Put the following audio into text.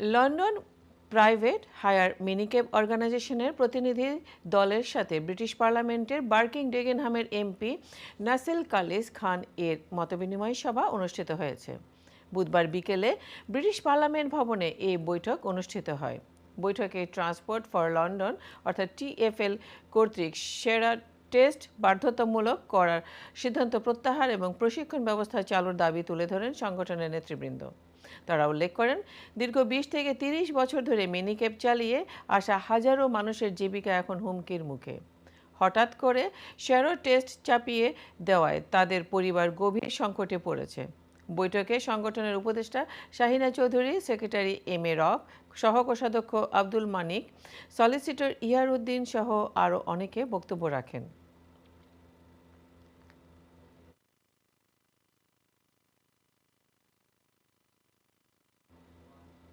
London private higher মিনিকেপ অর্গানাইজেশনের প্রতিনিধি দলের সাথে ব্রিটিশ পার্লামেন্টের বার্কিং ডেগেনহামের এমপি নাসেল কালিস খান এর মতবিনিময় সভা অনুষ্ঠিত হয়েছে। বুধবার বিকেলে ব্রিটিশ পার্লামেন্ট ভবনে এই বৈঠক অনুষ্ঠিত হয়। বৈঠকে ট্রান্সপোর্ট ফর লন্ডন অর্থাৎ টিএফএল কর্তৃক সেরা টেস্ট বাধ্যতামূলক করার সিদ্ধান্ত প্রত্যাহার এবং প্রশিক্ষণ ব্যবস্থা চালুর দাবি তুলে ধরেন সংগঠনের নেতৃবৃন্দ। তারা উল্লেখ করেন, দীর্ঘ বিশ থেকে তিরিশ বছর ধরে মিনিকেপ চালিয়ে আসা হাজারো মানুষের জীবিকা এখন হুমকির মুখে। হঠাৎ করে শ্যারো টেস্ট চাপিয়ে দেওয়ায় তাদের পরিবার গভীর সংকটে পড়েছে। বৈঠকে সংগঠনের উপদেষ্টা Shahina Chowdhury, secretary M A Rok সহকোষাধ্যক্ষ Abdul Manik, solicitor Ihar Uddin সহ আরও অনেকে বক্তব্য রাখেন।